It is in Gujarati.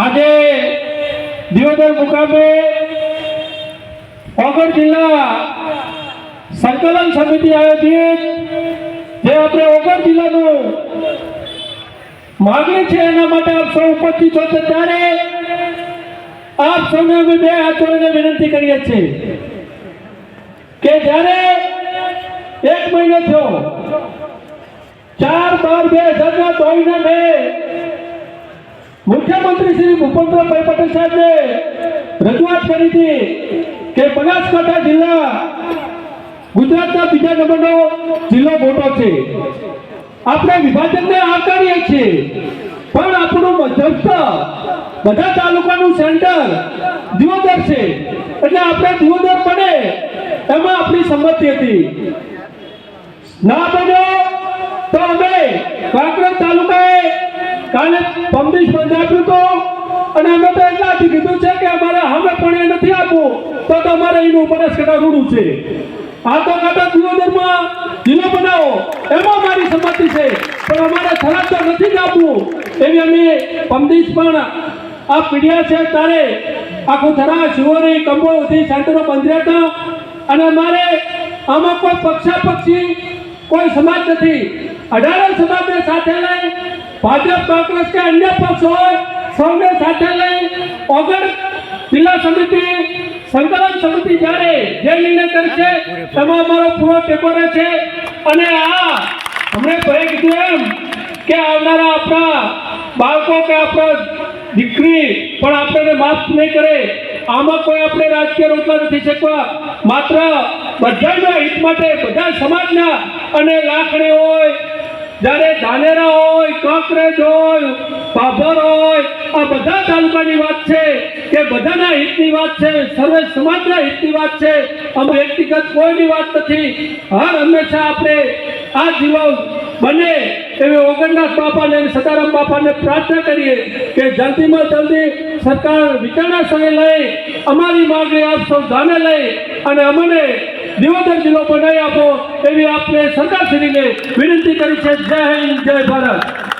આજે દિયોદર મુકામે ઓગણ જિલ્લા સંકલન સમિતિ આયોજિત, જે આપણે ઓગણ જિલ્લાનું માગણી છે એના માટે આપ સૌ ઉપસ્થિત છો ત્યારે આપ સૌને અમે બે હાથોને વિનંતી કરીએ છીએ કે જ્યારે એક મહિનો થયો, ચાર બાર બે હજાર ના ચોવીસના બે મુખ્યમંત્રી શ્રી ભૂપેન્દ્રભાઈ પટેલ સાહેબે રજૂઆત કરી હતી કે બનાસકાંઠા જિલ્લા ગુજરાતના બીજા નંબરનો જિલ્લો મોટો છે. આપણે વિભાજનને આવકારીએ છીએ. પણ આપણું મધ્યસ્થ બધા તાલુકાનું સેન્ટર દિયોદર છે. એટલે આપણે દિયોદર બને એમાં આપણી સંમતિ હતી. ના બન્યો તો અમે કાંકરેજ તાલુકાએ કાલે પમદીશ બંધ આપ્યું તો, અને અમે તો એટલાથી કીધું છે કે અમારે હવે પણ એ નથી આપવું, તો તમારે એનું બનાસકાંઠા રૂડું છે. આ તો કાંટા દિયોદરમાં જિલ્લો બનાવો, એમાં મારી સંમતિ છે, પણ અમારે થરાદ તો નથી જ આપવું. એવી અમે પમદીશ પણ આ પીડિયા છે તારે આખું થરા શિવોરી કંબોવતી સેન્ટરો બંધ હતા, અને મારે આમાં કોઈ પક્ષાપક્ષી કોઈ સમાજ નથી. અઢારે સમાજને સાથે લઈ ભાજપ કોંગ્રેસ કે અન્ય પક્ષ હોય, સૌને સાથે લઈ ઓગણ જિલ્લા સમિતિ, સંકલન સમિતિ જ્યારે જે નિર્ણય કરશે, તેમાં અમારો પૂરો ટેકો છે અને આ હમણે ભાઈ કીધું એમ કે આવનારા આપણા બાળકો કે આપણા દીકરી પણ આપણને માફ નહીં કરે. આમાં કોઈ આપણે રાજકીય રોકવા નથી શકવા. માત્ર બધાના હિત માટે, બધા સમાજના અને લાખણી હોય જ્યારે ધાનેરા હોય, કાંકરેજ હોય ભાભર હોય, આ બધા તાલુકાની વાત છે કે બધાના હિતની વાત છે, સર્વે સમાજના હિતની વાત છે. અમે વ્યક્તિગત કોઈની વાત નથી. હર હંમેશા આપણે આ જિલ્લો બને એવી ઓગણનાથ બાપાને સતારામ બાપાને પ્રાર્થના કરીએ કે જલ્દીમાં જલ્દી સરકાર વિચારણા સમય લઈ, અમારી માગણી આપ સૌ ધ્યાને લઈ અને અમને દિયોદર જિલ્લો બનાવી આપો એવી આપને સરકારશ્રીને વિનંતી કરી છે. જય હિન્દ જય ભારત.